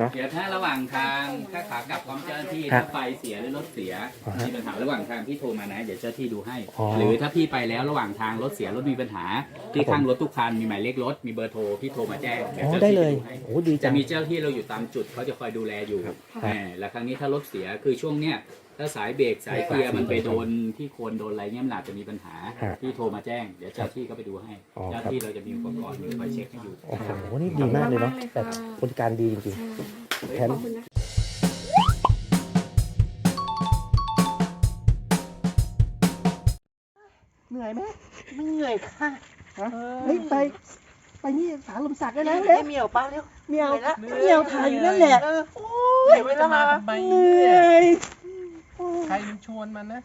นะ เดี๋ยวถ้าระหว่างทางถ้าขากลับพร้อมเจ้าหน้าที่ครัถ้าบไฟเสียหรือรถเสียอ่าฮะมีปัญหาระหว่างทางพี่โทรมานะ เดี๋ยวเจ้าหน้าที่ดูให้ อ๋อหรือถ้าพี่ไปแล้วระหว่างทางรถเสียรถมีปัญหา ที่ครับผมข้างรถทุกคันมีหมายเลขรถมีเบอร์โทรพี่โทรมาแจ้งเดี๋ยวอ๋อเจ้าหได้น้าที่เลยให้โอ้ดีจัจะงมีเจ้าหน้าที่เราอยู่ตามจุดเขาจะคอยดูแลอยู่ครับแหมแล้วครั้งนี้ถ้ารถเสียคือช่วงเนี้ย ถ้าสายเบรกสายเกียร์มันไปโดนที่โคนโดนอะไรเงี้ยมันอาจจะมีปัญหาฮะพี่โทรมาแจ้ง เดี๋ยวเจ้าหน้าที่ก็ไปดูให้อ๋อเจ้าหครับน้าที่เราจะมีอุปกรณ์คอยเช็คให้อยู่ โอ้โหนี่ดีมากเลยเนาะขอบคุณมากเลยแต่ค่ะบริการดีจริงๆแถม ขอบคุณนะเหนื่อยไหมไม่เหนื่อยค่ะเฮ้ยไป ไปนี่สารลมศักดิ์ได้แล้วเร็วเหมียวป้าเร็ว เมียวเหนื่อยละ เมียวถ่ายอยู่นั่นแหละเออโอ้เหนื่ยอยเวลามาเหนื่อย ហើយឈួនមកណា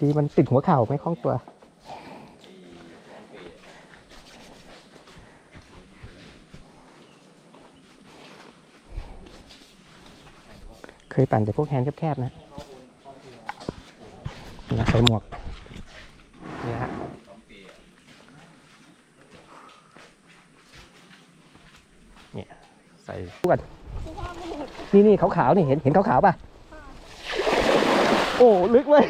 ดีมันติดหัวเข่าไม่คล่องตัว เคยปั่นแต่พวกแฮนด์แคบๆนะนะใส่หมวกนี่ฮะเนี่ยใส่พวกนี่นี่ขาวๆนี่เห็นเห็นขาวๆป่ะ โอ้ ลึกเลย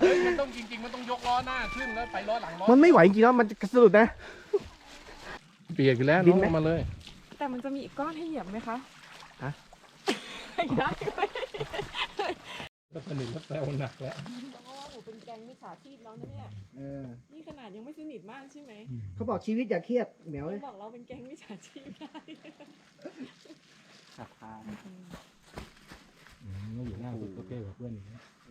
เฮ้ยมันต้องจ ริงๆมันต้องยกล้อหน้าขึ้นแล้วไปล้อหลังล้อมันไม่ไหวจริงๆแล้วมันจะสะดุดนะ เปียกอยู่แล้วดิน้นองไหม ลงมาเลยแต่มันจะมีอีกก้อนให้เหยียบไหมคะฮะไม่ได้ไหมก็สนิทก็แซวหนักแล้วเพราะว่าหนูเป็นแก๊งมิจฉาชีพแล้วนะเนี่ย เออนี่ขนาดยังไม่สนิทมากใช่ไหมเขาบอกชีวิตอย่าเครียดเหมียวยังบอกเราเป็นแก๊งมิจฉาชีพได้ขับทางไม่อยู่หน้าสุดก็เท่กว่าเพื่อนอีกนะเ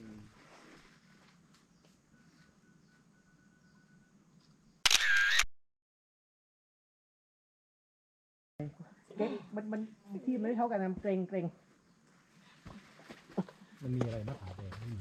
เก๊กมันมันที่มันไม่เท่ากันนะเกรงเกรงมันมีอะไรมะขามแดงไม่มี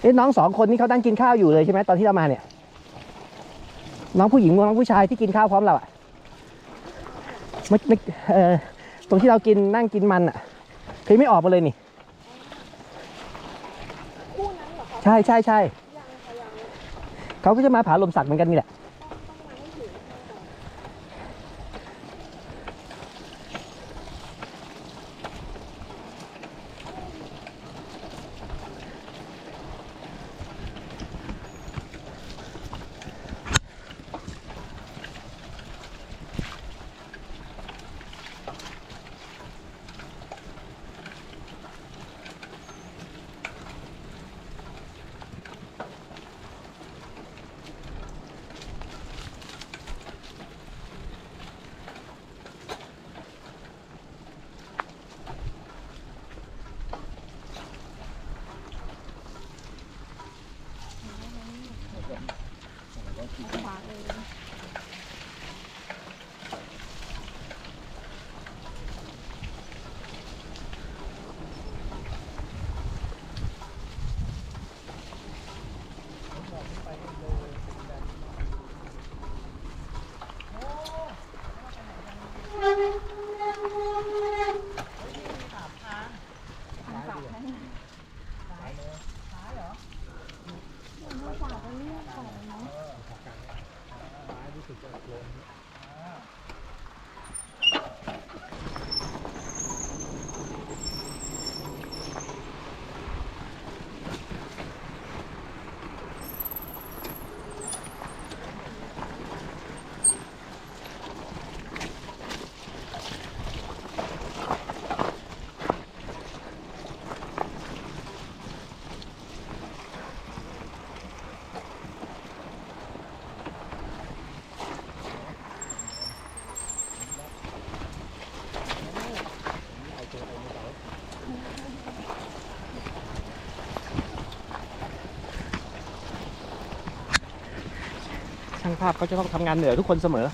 เอ๊ะน้องสองคนนี้เขานั่งกินข้าวอยู่เลยใช่ไหมตอนที่เรามาเนี่ย น้องผู้หญิงกับน้องผู้ชายที่กินข้าวพร้อมเราอะไม่ไม่เออตรงที่เรากินนั่งกินมันอะเคยไม่ออกมาเลยนี่ใช่ใช่ใช่เขาก็จะมาผาลมสักเหมือนกันนี่แหละ ช่างภาพเขาจะต้องทำงานเหนื่อยทุกคนเสมอ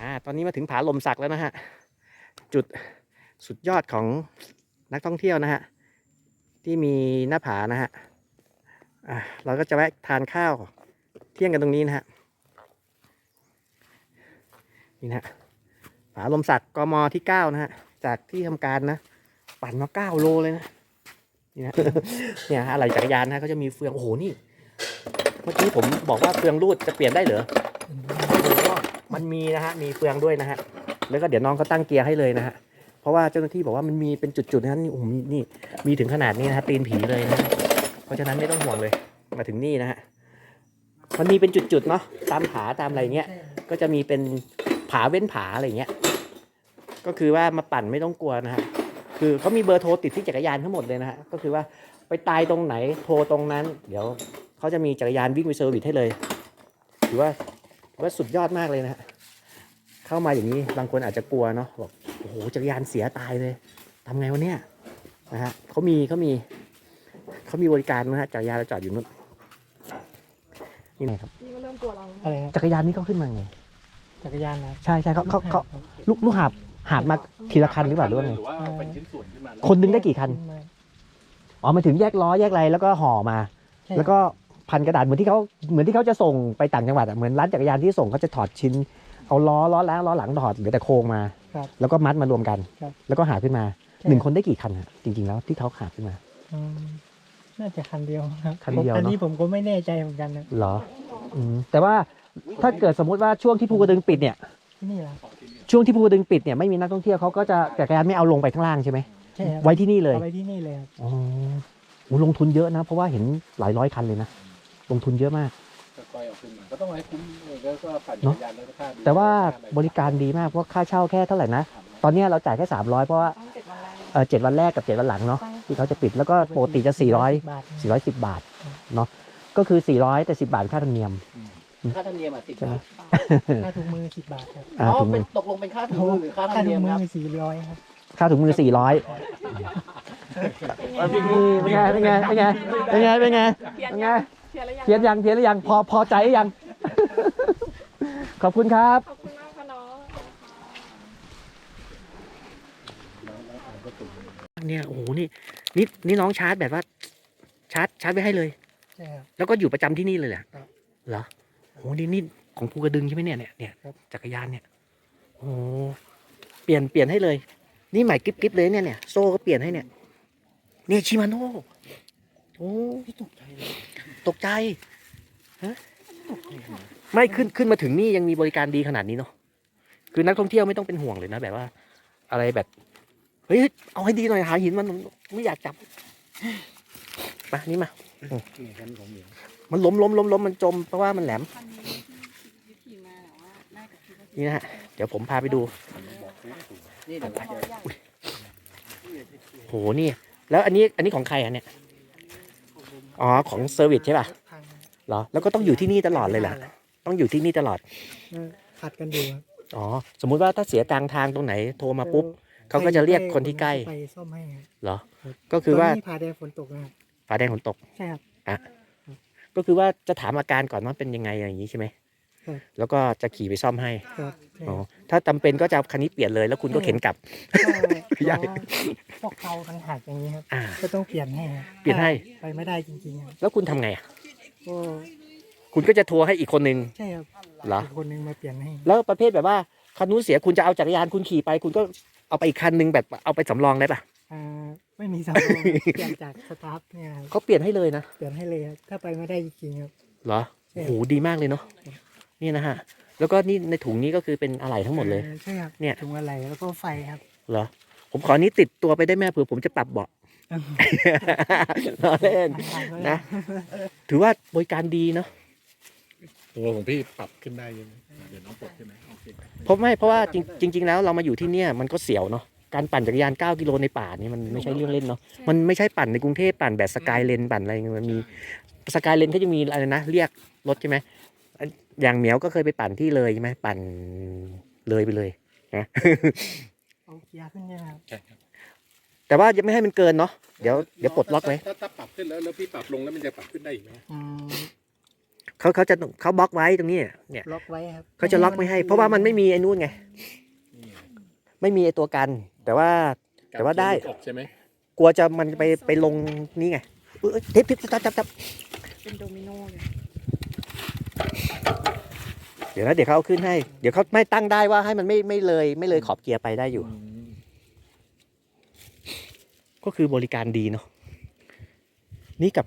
อ่า ตอนนี้มาถึงผาลมสักแล้วนะฮะ จุดสุดยอดของนักท่องเที่ยวนะฮะ ที่มีหน้าผานะฮะเราก็จะแวะทานข้าวเที่ยงกันตรงนี้นะฮะนี่นะผาลมสักกมที่เก้านะฮะจากที่ทำการนะ ปั่นมาเก้าโลเลยนะนี่นะเนี่ยฮะอะไรจักรยานนะเขาจะมีเฟืองโอ้โหนี่ เมื่อกี้ผมบอกว่าเฟืองรูดจะเปลี่ยนได้เหรอมันมีนะฮะมีเฟืองด้วยนะฮะแล้วก็เดี๋ยวน้องเขาตั้งเกียร์ให้เลยนะฮะ เพราะว่าเจ้าหน้าที่บอกว่ามันมีเป็นจุดๆนะฮะนี่โอ้โหนี่มีถึงขนาดนี้นะฮะตีนผีเลยนะเพราะฉะนั้นไม่ต้องห่วงเลย มาถึงนี่นะฮะมันมีเป็นจุดๆเนาะตามผาตามอะไรเงี้ยก็จะมีเป็นผาเว้นผาอะไรเงี้ยก็คือว่ามาปั่นไม่ต้องกลัวนะฮะคือเขามีเบอร์โทรติดที่จักรยานทั้งหมดเลยนะฮะก็คือว่าไปตายตรงไหนโทรตรงนั้น เดี๋ยวเขาจะมีจักรยานวิ่งไปเซอร์วิสให้เลยถือว่าถือว่าสุดยอดมากเลยนะฮะเข้ามาอย่างนี้บางคนอาจจะกลัวเนาะบอก อ้โหจักรยานเสียตายเลยทำไงวะเนี่ยนะฮะเขามีเขามีเขามีบริการนะฮะจักรยานเราจอดอยู่นู่นนี่ไงครับนี่ก็เริ่มกลัวเราอะไรนะจักรยานนี่เขาขึ้นมาไงจักรยานนะใช่ใช่เขาเขาเขาลูกลูกหาบหาบมาทีละคันหรือเปล่าหรือว่าไง หรือว่าเอาเป็นชิ้นส่วนขึ้นมาแล้วคนนึงได้กี่คัน อ๋อมาถึงแยกล้อแยกอะไรแล้วก็ห่อมาแล้วก็พันกระดาษเหมือนที่เขาเหมือนที่เขาจะส่งไปต่างจังหวัดอะเหมือนร้านจักรยานที่ส่งเขาจะถอดชิ้น เอาล้อล้อแล้วล้อหลังถอดเหลือแต่โครงมา ครับแล้วก็มัดมารวมกัน ครับแล้วก็หาขึ้นมาหนึ่งคนได้กี่คันอะจริง ๆ แล้วที่เขาหาขึ้นมา อืมน่าจะคันเดียวครับคันเดียวผมอันเนอะนี้ผมก็ไม่แน่ใจเหมือนกันนะเหรออืมแต่ว่าถ้าเกิดสมมุติว่าช่วงที่ภูกระดึงปิดเนี่ยที่นี่เหรอช่วงที่ภูกระดึงปิดเนี่ยไม่มีนักท่องเที่ยวเขาก็จะจักรยานไม่เอาลงไปข้างล่างใช่ไหมใช่ครับไว้ที่นี่เลย เอาไว้ที่นี่เลยครับ อ๋อโอ้ลงทุนเยอะนะ เพราะว่าเห็นหลายร้อยคันเลยนะ ลงทุนเยอะมาก ค่อยๆเอาขึ้นมาก็ต้องให้คุ้มเลยแล้วก็ปั่นจักรยานแล้วก็ค่าดูแต่ว่าค่อะไรบริการดีมากเพราะค่าเช่าแค่เท่าไหร่นะ ตอนเนี้ยเราจ่ายแค่ 300 เพราะว่าตั้งเจ็ดวันแรกเออเจ็ดวันแรกกับเจ็ดวันหลังเนาะที่เขาจะปิดแล้วก็ปกติจะ 400 บาท410 บาทเนาะก็คือ 400 แต่ 10 บาทค่าธรรมเนียม ค่าธรรมเนียมอะสิบใช่ไหมค่าถุงมือสิบบาทครับอ่าอ๋อถุงเป็มืนอตกลงเป็นค่าถุงมือหรือค่าธรรค่ามเนีถุยงมมืครับอสี่ร้อยครับค่าถุงมือ 400นี่เป็นไงเป็นไงเป็นไงเป็นไงเป็นไงเพียนเป็นยัไง งเพียนแล้วยังเพียนยังเพียนหรือยังพอพอใจหรือยัง ขอบคุณครับ ขอบคุณมากค่ะน้อง เนี่ยโอ้โหนี่นี่นี่น้องชาร์จแบบว่า ชาร์จชาร์จไว้ให้เลย ใช่ครับ แล้วก็อยู่ประจำที่นี่เลยเหรอครับเหรอโอ้โหนี่นี่ของภูกระดึงใช่ไหมเนี่ยเนี่ยเนี่ยครับ จักรยานเนี่ยโอ้โหเปลี่ยนเปลี่ยนให้เลย นี่ใหม่กริบกริบเลยเนี่ยเนี่ยโซ่ก็เปลี่ยนให้เนี่ยเนี่ยชิมาโน่โอ้ตกใจ ตกใจฮะไม่ขึ้นขึ้นมาถึงนี่ยังมีบริการดีขนาดนี้เนาะคือนักท่องเที่ยวไม่ต้องเป็นห่วงเลยนะแบบว่า อะไรแบบเฮ้ยเอาให้ดีหน่อยหาหินมันไม่อยากจับมานี่มามันล้มล้มล้มล้มมันจมเพราะว่ามันแหลมนี่นะฮะเดี๋ยวผมพาไปดูนี่เดี๋ยวผมจะโหนี่ แล้วอันนี้อันนี้ของใครอะเนี่ย อ๋อของเซอร์วิสใช่ป่ะทางเหรอแล้วก็ต้องอยู่ที่นี่ตลอดเลยเหรอต้องอยู่ที่นี่ตลอดผัดกันดูครับอ๋อสมมุติว่าถ้าเสียกลางทางตรงไหนโทรมาปุ๊บเขาก็จะเรียกคนที่ใกล้ไปซ่อมให้ครับเหรอ ก็คือว่าตนนี้พาแดงฝนตกนะครับฝาแดงฝนตก ใช่ครับ ก็คือว่าจะถามอาการก่อนว่าเป็นยังไงอย่างนี้ใช่ไหม ครับแล้วก็จะขี่ไปซ่อมให้ครับใช่อ๋คอรับถ้าจำเป็นก็จะเอาคันนี้เปลี่ยนเลย แล้วคุณก็เข็นกลับก็ใหญ่ล้อพวกเขามันหักอย่างนี้ครับ อ่า ก็ต้องเปลี่ยนให้ครับเปลี่ยนให้ ไปไม่ได้จริงๆครับแล้วคุณทำไงอะก็คุณก็จะทัวร์ให้อีกคนนึง ใช่ครับเหรอกคนหนึงมาเปลี่ยนให้แล้วประเภทแบบว่าคันนู้นเสียคุณจะเอาจักรยานคุณขี่ไป คุณก็เอาไปอีกคันนึงแบบเอาไปสำรองได้ปะอ่าไม่มีสำรองเปลี่ยนจากสตาฟเนี่ยครับเขาเปลี่ยนให้เลยนะเปลี่ยนให้เลยครับถ้าไปไม่ได้จริงๆครับ เหรอใช่โอ้โหดีมากเลยเนาะ นี่นะฮะ แล้วก็นี่ในถุงนี้ก็คือเป็นอะไหล่ทั้งหมดเลยอ่าใช่ครับเนี่ย ถุงอะไรแล้วก็ไฟครับ เหรอ ผมขอนี้ติดตัวไปได้ไหมเผื่อผมจะปรับเบาะล้อเล่นนะ ถือว่าบริการดีเนาะตัวของพี่ปรับขึ้นได้ยังไงเดี๋ยวน้องปลดใช่ไหมโอเคเพราะไม่เพราะว่าจริงจริง ๆ แล้วเรามาอยู่ที่เนี่ยมันก็เสียวเนาะการปั่นจักรยาน 9 กิโลในป่านี่มันไม่ใช่เรื่องเล่นเนาะมันไม่ใช่ปั่นในกรุงเทพปั่นแบบสกายเลนปั่นอะไรเงี้ยมันมีสกายเลนเขาจะมีอะไรนะ เรียกรถใช่ไหม อันอย่างเหมียวก็เคยไปปั่นที่เลยใช่ไหมปั่นเลยไปเลยนะเอาเกียร์ขึ้นใช่ไหมครับใช่ครับแต่ว่ายังไม่ให้มันเกินเนาะเดี๋ยวเดี๋ยวปลดล็อกไว้ถ้าถ้าปรับขึ้นแล้วแล้วพี่ปรับลงแล้วมันจะปรับขึ้นได้อีกไหมอืมเขาเขาจะเขาบล็อกไว้ตรงนี้เนี่ยล็อกไว้ครับเขาจะล็อกไม่ให้ เพราะว่ามันไม่มีไอ้นู่นไง ไม่มีไอ้ตัวกัน แต่ว่า แต่ว่าได้ออกใช่ไหมกลัวจะมันไปไปลงนี่ไงเอ้ยเทปเทปจับจับจับเป็นโดมิโนเลย เดี๋ยวนะเดี๋ยวเขาเอาขึ้นให้ เดี๋ยวเขาไม่ตั้งได้ว่าให้มันไม่ไม่เลยไม่เลยขอบเกียร์ไปได้อยู่ ก็คือบริการดีเนาะนี่กับ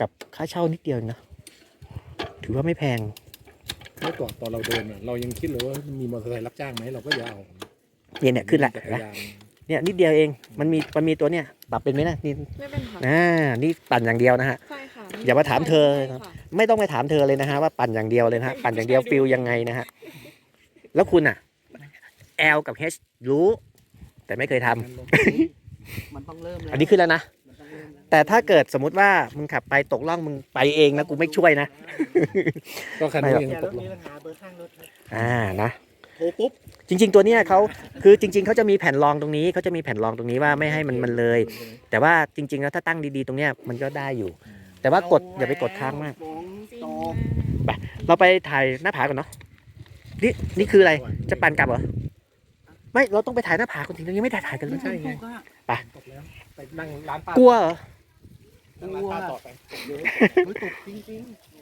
กับค่าเช่านิดเดียวเองนะถือว่าไม่แพง เมื่อก่อนตอนเราเดินอะเรายังคิดเลยว่ามีมอเตอร์ไซค์รับจ้างไหมเราก็อย่าเอาเนี่ยเนี่ยขึ้นละจักเห็นรไหมยานเนี่ยนิดเดียวเอง มันมีมันมีตัวเนี่ย ปรับเป็นไหมนะนี่ไม่เป็นค่ะอ่านี่ปั่นอย่างเดียวนะฮะ ใช่ค่ะอย่ามาถามเธอ ใช่ค่ะไม่ต้องไปถามเธอเลยนะฮะว่าปั่นอย่างเดียวเลยนะฮะปั่นอย่างเดียวฟิลยังไงนะฮะแล้วคุณอะ L กับ H รู้ แต่ไม่เคยทำมันต้องเริ่มแล้วอันนี้ขึ้นแล้วนะ มันต้องเริ่มแล้วแต่ถ้าเกิดสมมติว่ามึงขับไปตกล่องมึงไปเองนะกูไม่ช่วยนะ ก็คันนี้ไม่หรอกยังเกียร์ตรกถลง มีปัญหาเบอร์ข้างรถครับ อ่านะ โทรปุ๊บจริง ๆ ตัวเนี้ยเขาคือจริง ๆเขาจะมีแผ่นรองตรงนี้เขาจะมีแผ่นรองตรงนี้ว่าไม่ให้มันมันเลย แต่ว่าจริง ๆ แล้วถ้าตั้งดีๆ ตรงเนี้ยมันก็ได้อยู่ แต่ว่ากดอย่าไปกดค้างมากฝนจริงตนะกเราไปถ่ายหน้าผาก่อนเนาะนี่นี่คืออะไรจะปั่นกลับเหรอไม่เราต้องไปถ่ายหน้าผาคนทีเรายังไม่ได้ถ่ายกันเลยใช่ไงไปตกแล้วไปนั่งร้านป้ากลัวเหรอนั่งร้านป้าต่อไปโอ้ยตกจริงๆ